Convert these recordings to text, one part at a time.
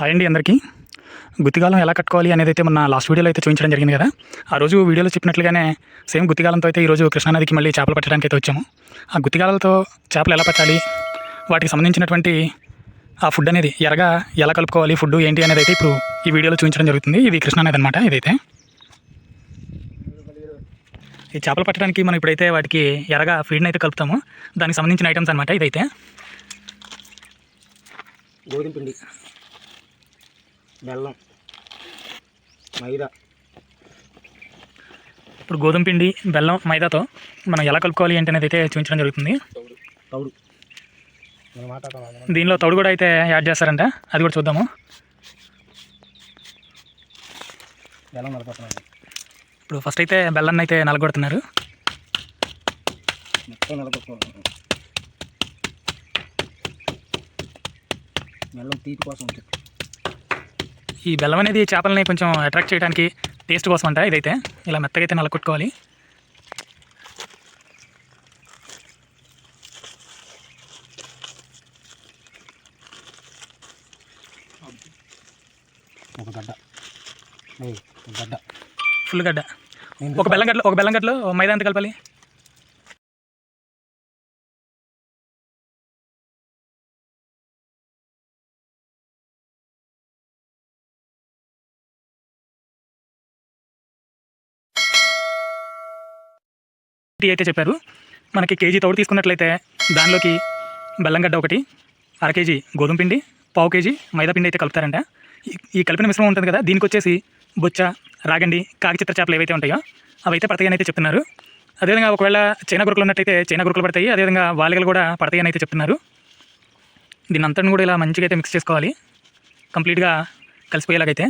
Hi అండి అందరికీ. గుత్తిగాలం ఎలా కట్టుకోవాలి అనేది అయితే మన లాస్ట్ వీడియోలో అయితే చూపించడం జరిగింది కదా. ఆ రోజు వీడియోలో చెప్పినట్లుగానే సేమ్ గుత్తిగాలంతో అయితే ఈరోజు కృష్ణానదికి మళ్ళీ చేపలు పట్టడానికి అయితే వచ్చాము. ఆ గుత్తిగాలతో చేపలు ఎలా పట్టాలి? వాటికి సంబంధించినటువంటి ఆ ఫుడ్ అనేది ఎరగా ఎలా కలుపుకోవాలి? ఫుడ్ ఏంటి అనేది అయితే ఇప్పుడు ఈ వీడియోలో చూపించడం జరుగుతుంది. ఇది కృష్ణానది అనమాట ఇదైతే. ఈ చేపలు పట్టడానికి మనం ఇప్పుడైతే వాటికి ఎరగా ఫీడ్ని అయితే కలుపుతాము. దానికి సంబంధించిన ఐటమ్స్ అనమాట ఇదైతే. గోధుమ పిండి. బెల్లం మైదా. ఇప్పుడు గోధుమ పిండి బెల్లం మైదాతో మనం ఎలా కలుపుకోవాలి ఏంటి అనేది అయితే చూపించడం జరుగుతుంది. తౌడు. దీనిలో తౌడు కూడా అయితే యాడ్ చేస్తారంట. అది కూడా చూద్దాము. బెల్లం నలపడుతున్నాను ఇప్పుడు ఫస్ట్ అయితే బెల్లాన్ని అయితే నలగొడుతున్నారు. మొత్తం నలపడుతున్నాను బెల్లం తీపి కోసం ఉంటుంది. ఈ బెల్లం అనేది చేపలని కొంచెం అట్రాక్ట్ చేయడానికి టేస్ట్ కోసం అంట ఇదైతే. ఇలా మెత్తగా అయితే ఒక గడ్డ. గడ్డ. ఫుల్ గడ్డ. ఒక బెల్లం గడ్డలో ఒక బెల్లం గడ్డలో మైదా ఎంత కలపాలి? అయితే చెప్పారు. మనకి కేజీ తోడు తీసుకున్నట్లయితే దానిలోకి బెల్లంగడ్డ ఒకటి అర కేజీ గోధుమ పిండి పావు కేజీ మైదా పిండి అయితే కలుపుతారంట. ఈ- ఈ కలిపిన మిశ్రమం ఉంటుంది కదా దీనికి వచ్చేసి బొచ్చ రాగండి కాకిచిత్ర చేపలు ఏవైతే ఉంటాయో అవైతే పడతాయని అయితే చెప్తున్నారు. అదేవిధంగా ఒకవేళ చైనా గురుకులు ఉన్నట్టయితే చైనా గురుకులు పడతాయి అదేవిధంగా వాలిగలు కూడా పడతాయి అని అయితే చెప్తున్నారు. దీని అంతటిని కూడా ఇలా మంచిగా అయితే మిక్స్ చేసుకోవాలి. కంప్లీట్గా కలిసిపోయేలాగైతే.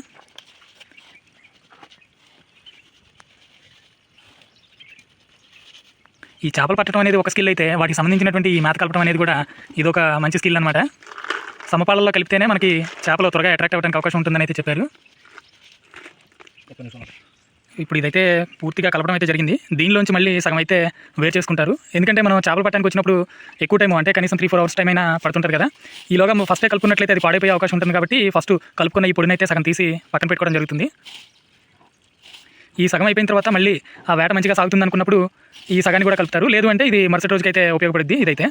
ఈ చేపలు పట్టడం అనేది ఒక స్కిల్ అయితే వాటికి సంబంధించినటువంటి ఈ మేత కలపడం అనేది కూడా ఇది ఒక మంచి స్కిల్ అనమాట సమపాలల్లో కలిపితేనే మనకి చేపలు త్వరగా అట్రాక్ట్ అవ్వడానికి అవకాశం ఉంటుందని అయితే చెప్పారు. ఇప్పుడు ఇదైతే పూర్తిగా కలపడం అయితే జరిగింది. దీనిలోంచి మళ్ళీ సగం అయితే వేరు చేసుకుంటారు. ఎందుకంటే మనం చేపలు పట్టడానికి వచ్చినప్పుడు ఎక్కువ టైం అంటే కనీసం త్రీ ఫోర్ అవర్స్ టైం అయినా పడుతుంటుంది కదా. ఈలోగా ఫస్టే కలుపుకున్నట్లయితే అది పాడైపోయే అవకాశం ఉంటుంది కాబట్టి ఫస్ట్ కలుపుకున్న ఈ పొడినైతే సగం తీసి పక్కన పెట్టుకోవడం జరుగుతుంది. ఈ సగం అయిపోయిన తర్వాత మళ్ళీ ఆ వేట మంచిగా సాగుతుంది అనుకున్నప్పుడు ఈ సగాన్ని కూడా కలుపుతారు. లేదు అంటే ఇది మరుసటి రోజుకైతే ఉపయోగపడుద్ది ఇదైతే.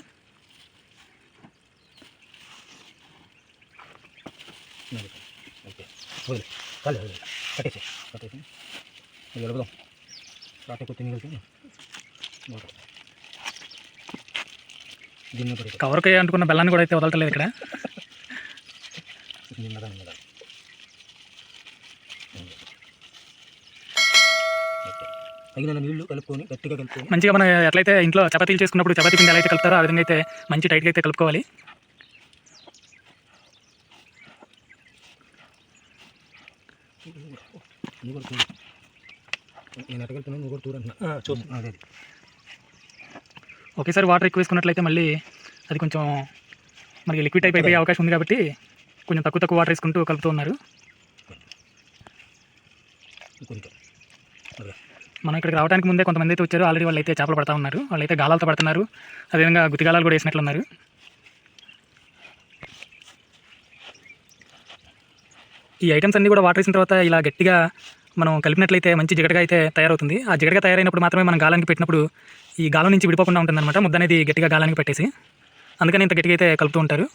కట్టేసి కట్టేసి కాటే కవర్కి అంటుకున్న బెల్లాన్ని కూడా అయితే వదలట్లేదు ఇక్కడ. తగిన నీళ్ళు కలుపుకొని గట్టిగా కలుపుకొని మంచిగా మనం ఎట్లయితే ఇంట్లో చపాతీలు చేసుకున్నప్పుడు చపాతీ పిండి ఎలా అయితే కలుపుతారో ఆ విధంగా అయితే మంచి టైట్గా అయితే కలుపుకోవాలి. నువ్వు కూడా చూడు. నేను ఎట్ట కలుపుతున్నాను నువ్వు కూడా చూడంటున్నా చూస్తున్నా. అదే అది. ఒకేసారి వాటర్ ఎక్కువ వేసుకున్నట్లయితే మళ్ళీ అది కొంచెం మనకి లిక్విడ్ టైప్ అయిపోయే అవకాశం ఉంది కాబట్టి కొంచెం తక్కువ తక్కువ వాటర్ వేసుకుంటూ కలుపుతూ ఉన్నారు ఇంకొంచెం అదే మనం ఇక్కడికి రావడానికి ముందే కొంతమంది అయితే వచ్చారు. ఆల్రెడీ వాళ్ళు అయితే చేపలు పడతా ఉన్నారు. అయితే గాలాలతో పడుతున్నారు. అదేవిధంగా గుతిగాలాలు కూడా వేసినట్లున్నారు. ఈ ఐటమ్స్ అన్నీ కూడా వాటర్ వేసిన తర్వాత ఇలా గట్టిగా మనం కలిపినట్లయితే మంచి జిగటగా అయితే తయారవుతుంది. ఆ జిగటగా తయారైనప్పుడు మాత్రమే మనం గాలానికి పెట్టినప్పుడు ఈ గాలం నుంచి విడిపోకుండా ఉంటుందన్నమాట. ముద్ద అనేది గట్టిగా గాలానికి పెట్టేసి. అందుకని ఇంత గట్టిగా అయితే కలుపుతూ ఉంటారు.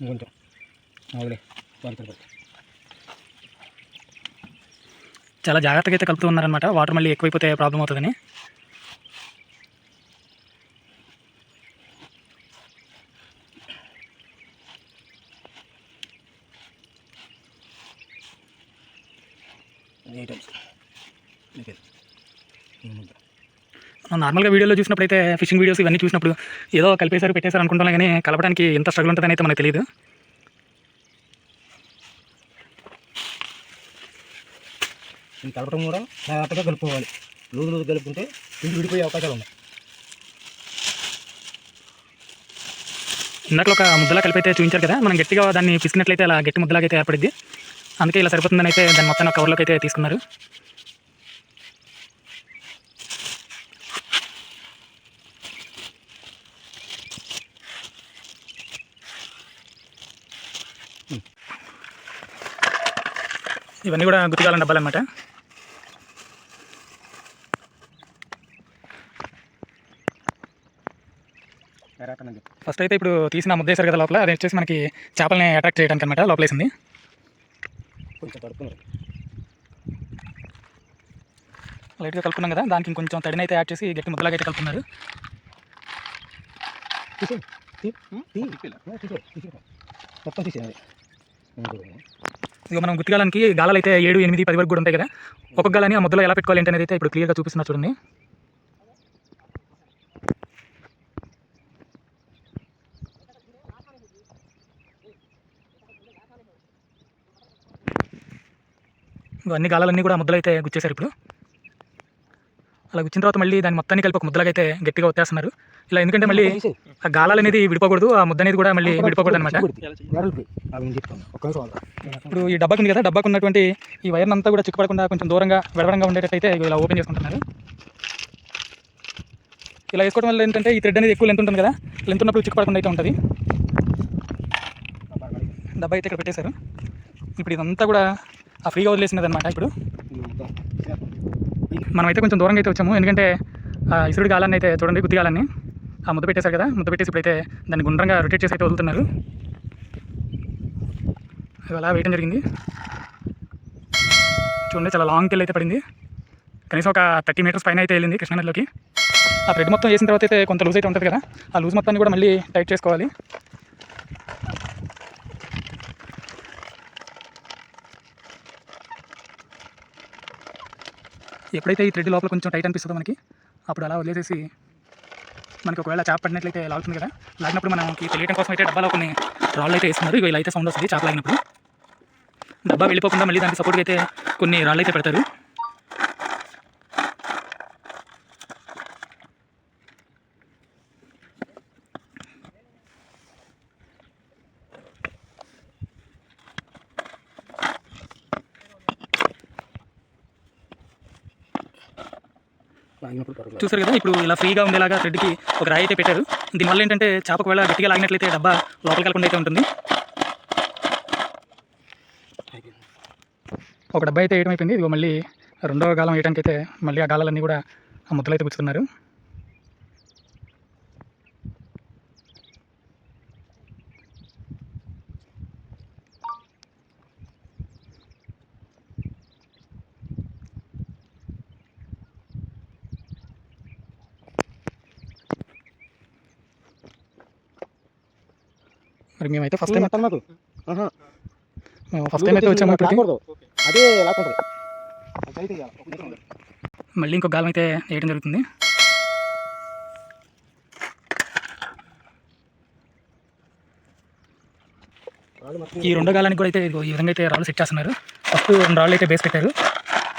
ఇంకొంచెం. వదిలే వాడి చాలా జాగ్రత్తగా అయితే కలుపుతూ ఉన్నారనమాట వాటర్ మళ్ళీ ఎక్కువైపోతే ప్రాబ్లం అవుతుందని. ఐటమ్స్ నార్మల్గా వీడియోలో చూసినప్పుడు అయితే ఫిషింగ్ వీడియోస్ ఇవన్నీ చూసినప్పుడు ఏదో కలిపేశారు పెట్టేశారు అనుకుంటాం కానీ కలపడానికి ఎంత స్ట్రగుల్ ఉంటుందని అయితే మనకు తెలియదు కలపడం కూడా జాగ్రత్తగా కలుపుకోవాలి. లూజు లూజు కలుపుకుంటే పిండి విడిపోయే అవకాశాలు ఉన్నాయి. ఇందాక ఒక ముద్దలా కలిపైతే చూపించారు కదా మనం గట్టిగా దాన్ని పిసికినట్లయితే అలా గట్టి ముద్దలాగా అయితే ఏర్పడింది అందుకే ఇలా సరిపోతుందని అయితే దాన్ని మొత్తం కవర్లోకి అయితే తీసుకున్నారు. ఇవన్నీ కూడా గుర్తుకాలని డబ్బాలన్నమాట ఎరాటనండి ఫస్ట్ అయితే ఇప్పుడు తీసిన ముద్దేశారు కదా లోపల అది వచ్చేసి మనకి చేపల్ని అట్రాక్ట్ చేయడానికి అనమాట లోపలేసింది. కొంచెం తడుపుతున్నారు లైట్గా కలుపుకున్నాం కదా దానికి ఇంకొంచెం తడినైతే యాడ్ చేసి గట్టి ముద్దలాగా అయితే తీసే మొత్తం తీసేయాలి ఇక మనం గుర్తుగాలానికి గాలాలు అయితే ఏడు ఎనిమిది పది వరకు కూడా ఉంటాయి కదా. ఒక్కొక్క గాలని ఆ ముద్దలో ఎలా పెట్టుకోవాలి ఏంటనేది అయితే ఇప్పుడు క్లియర్గా చూపిస్తున్నా చూడండి. ఇవన్నీ గాలాలన్నీ కూడా ముద్దలు అయితే గుచ్చేశారు ఇప్పుడు. అలా గుచ్చిన తర్వాత మళ్ళీ దాన్ని మొత్తాన్ని కలిపి ఒక ముద్దలాగా గట్టిగా వచ్చేస్తున్నారు ఇలా ఎందుకంటే మళ్ళీ ఆ గాలాలు అనేది విడిపోకూడదు ఆ ముద్ద అనేది కూడా మళ్ళీ విడిపోకూడదు అనమాట. ఇప్పుడు ఈ డబ్బాకు ఉంది కదా డబ్బాకు ఉన్నటువంటి ఈ వైర్ అంతా కూడా చిక్కుపడకుండా కొంచెం దూరంగా విడవడంగా ఉండేటట్టయితే ఇలా ఓపెన్ చేసుకుంటున్నారు. ఇలా వేసుకోవడం వల్ల ఏంటంటే ఈ థ్రెడ్ అనేది ఎక్కువ లెంత్ ఉంటుంది కదా లెంత్ ఉన్నప్పుడు చిక్కుపడకుండా అయితే ఉంటుంది. డబ్బా అయితే ఇక్కడ పెట్టేశారు. ఇప్పుడు ఇదంతా కూడా ఆ ఫ్రీగా వదిలేసినది అనమాట ఇప్పుడు. మనమైతే కొంచెం దూరంగా అయితే వచ్చాము ఎందుకంటే ఆ ఇసురుడి గాలాన్ని అయితే చూడండి గుత్తి గాలాన్ని. ఆ ముద్ద పెట్టేశారు కదా ముద్ద పెట్టేసి ఇప్పుడైతే దాన్ని గుండ్రంగా రొటేట్ చేసి అయితే వదులుతున్నారు. అది అలా వేయడం జరిగింది. చూడండి చాలా లాంగ్ కెళ్ళి అయితే పడింది. కనీసం ఒక థర్టీ మీటర్స్ పైన అయితే వెళ్ళింది కృష్ణానదిలోకి. ఆ థ్రెడ్ మొత్తం వేసిన తర్వాత అయితే కొంత లూజ్ అయితే ఉంటుంది కదా ఆ లూజ్ మొత్తాన్ని కూడా మళ్ళీ టైట్ చేసుకోవాలి. ఎప్పుడైతే ఈ థ్రెడ్ లోపల కొంచెం టైట్ అనిపిస్తుందో మనకి అప్పుడు అలా వదిలేసేసి మనకి ఒకవేళ చేప పడినట్లయితే లాగుతుంది కదా. లాగినప్పుడు మనకి తెలియటం కోసం అయితే డబ్బాలో కొన్ని రాళ్ళు అయితే వేస్తున్నారు. ఇవి ఇలా అయితే సౌండ్ వస్తుంది చేప లాగినప్పుడు. డబ్బా వెళ్ళిపోకుండా మళ్ళీ దానికి సపోర్ట్గా అయితే కొన్ని రాళ్ళు అయితే పెడతారు. చూసారు కదా ఇప్పుడు ఇలా ఫ్రీగా ఉండేలాగా థ్రెడ్కి ఒక రాయి అయితే పెట్టారు. దీనివల్ల ఏంటంటే చేపకు వేళ గట్టిగా లాగినట్లయితే డబ్బా లోపలికి వెళ్ళకుండా అయితే ఉంటుంది. ఒక డబ్బా అయితే వేయడం అయిపోయింది. ఇదిగో మళ్ళీ రెండవ గాలం వేయడానికి అయితే మళ్ళీ ఆ గాలాలన్నీ కూడా ఆ ముద్దలు అయితే మరి మేమైతే ఫస్ట్ టైం మాకు ఆహా. ఫస్ట్ టైం అయితే వచ్చాము ఇప్పటికి. అదే. మళ్ళీ ఇంకో గాలం అయితే వేయడం జరుగుతుంది ఈ రెండో గాలానికి కూడా అయితే ఈ విధంగా అయితే రాళ్ళు సెట్ చేస్తున్నారు ఫస్ట్ రెండు రాళ్ళు అయితే బేస్ పెట్టారు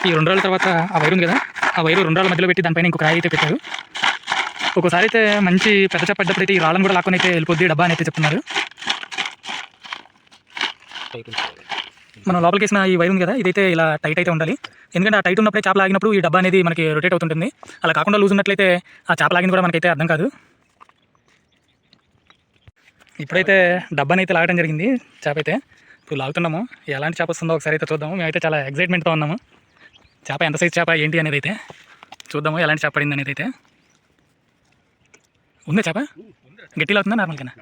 ఈ రెండు రాళ్ళ తర్వాత ఆ వైర్ ఉంది కదా ఆ వైరు రెండు రాళ్ళ మధ్యలో పెట్టి దానిపైన ఇంకొక రాయి అయితే పెట్టారు ఒక్కోసారి అయితే మంచి పెద్ద చెప్పేటప్పుడు అయితే ఈ రాళ్ళను కూడా లాక్కొని అయితే వెళ్ళిపోద్ది డబ్బా అని అయితే చెప్తున్నారు. మనం లోపలికి వేసిన ఈ వైర్ ఉంది కదా ఇదైతే ఇలా టైట్ అయితే ఉండాలి. ఎందుకంటే ఆ టైట్ ఉన్నప్పుడే చేప లాగినప్పుడు ఈ డబ్బా అనేది మనకి రొటేట్ అవుతుంటుంది. అలా కాకుండా లూజ్ ఉన్నట్లయితే ఆ చేప లాగింది కూడా మనకైతే అర్థం కాదు. ఇప్పుడైతే డబ్బాని అయితే లాగడం జరిగింది చేప అయితే. ఇప్పుడు లాగుతున్నాము. ఎలాంటి చేప వస్తుందో ఒకసారి అయితే చూద్దాము. మేమైతే చాలా ఎగ్జైట్మెంట్తో ఉన్నాము. చేప ఎంత సైజ్ చేప ఏంటి అనేది అయితే చూద్దాము ఎలాంటి చేప పడింది అనేది అయితే. ఉందా చేప? గట్టిలో అవుతుందా నార్మల్గానా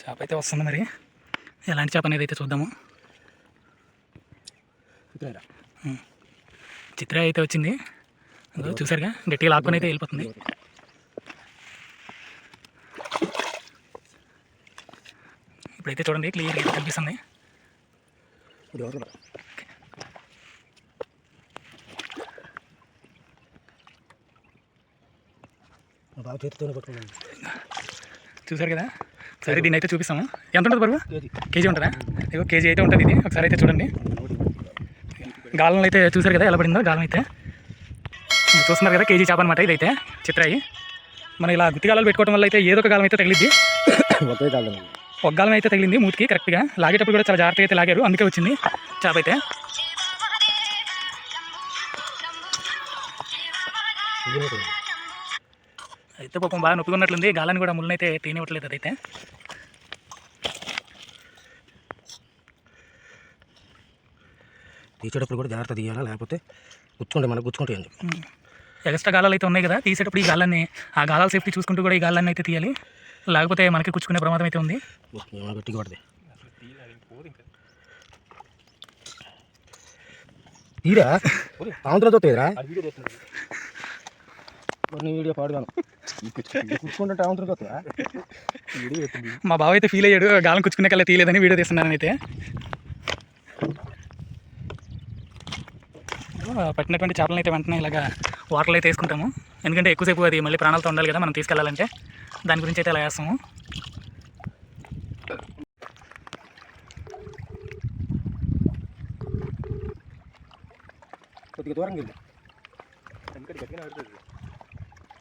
చేప అయితే వస్తుంది మరి. ఎలాంటి చేప అనేది అయితే చూద్దాము. చిత్ర అయితే వచ్చింది. చూసారుగా? గట్టిగా లాక్కొని అయితే వెళ్ళిపోతుంది. ఇప్పుడైతే చూడండి క్లియర్గా అయితే కనిపిస్తుంది. బావ చేతితోనే పట్టుకున్నాను చూసారు కదా? సరే దీన్ని అయితే చూపిస్తాము. ఎంత ఉంటుంది బరువు? కేజీ. ఉంటుందా? ఇగో కేజీ అయితే ఉంటుంది ఇది. ఒకసారి అయితే చూడండి. గాలం అయితే చూసారు కదా ఎలా పడిందో గాలం అయితే. చూస్తున్నారు కదా కేజీ చేప అనమాట ఇదైతే చిత్రాయి. మనం ఇలా గుత్తి గాలాలు పెట్టుకోవడం వల్ల అయితే ఏదో ఒక గాలం అయితే తగిలిద్ది. ఒకే గాలం. అయితే తగిలింది మూతికి కరెక్ట్గా లాగేటప్పుడు కూడా చాలా జాగ్రత్తగా అయితే లాగారు అందుకే వచ్చింది చేప అయితే. అయితే పాపం బాగా నొప్పిగా ఉన్నట్లుంది గాలాన్ని కూడా ముళ్ళనైతే తీనివ్వట్లేదు అదైతే. తీసేటప్పుడు కూడా జాగ్రత్త తీయాలా? లేకపోతే గుచ్చుకుంటే మనకు గుచ్చుకుంటాయి అని. ఎక్స్ట్రా గాలాలు అయితే ఉన్నాయి కదా? తీసేటప్పుడు ఈ గాలాన్ని ఆ గాలాల సేఫ్టీ చూసుకుంటూ కూడా ఈ గాలాన్ని అయితే తీయాలి. లేకపోతే మనకి కుచ్చుకునే ప్రమాదం అయితే ఉంది. గట్టిగా పడతాయి. తీరా? ఆంధ్ర చూస్తాయిరా నీ వీడియో పాడుగాను మా బావ అయితే ఫీల్ అయ్యాడు. గాలం కుచ్చుకునే కల్లా తీయలేదని వీడియో తీస్తున్నాను అయితే. పట్టినటువంటి చేపలను అయితే వెంటనే ఇలాగా వాటర్లో అయితే వేసుకుంటాము. ఎందుకంటే ఎక్కువసేపు అది మళ్ళీ ప్రాణాలతో ఉండాలి కదా మనం తీసుకెళ్ళాలంటే. దాని గురించి అయితే అలా వేస్తాము. కొద్దిగా దూరం వెళ్ళి.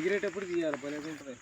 ఎగిరేటప్పుడు తీయాలి పని ఉంటుంది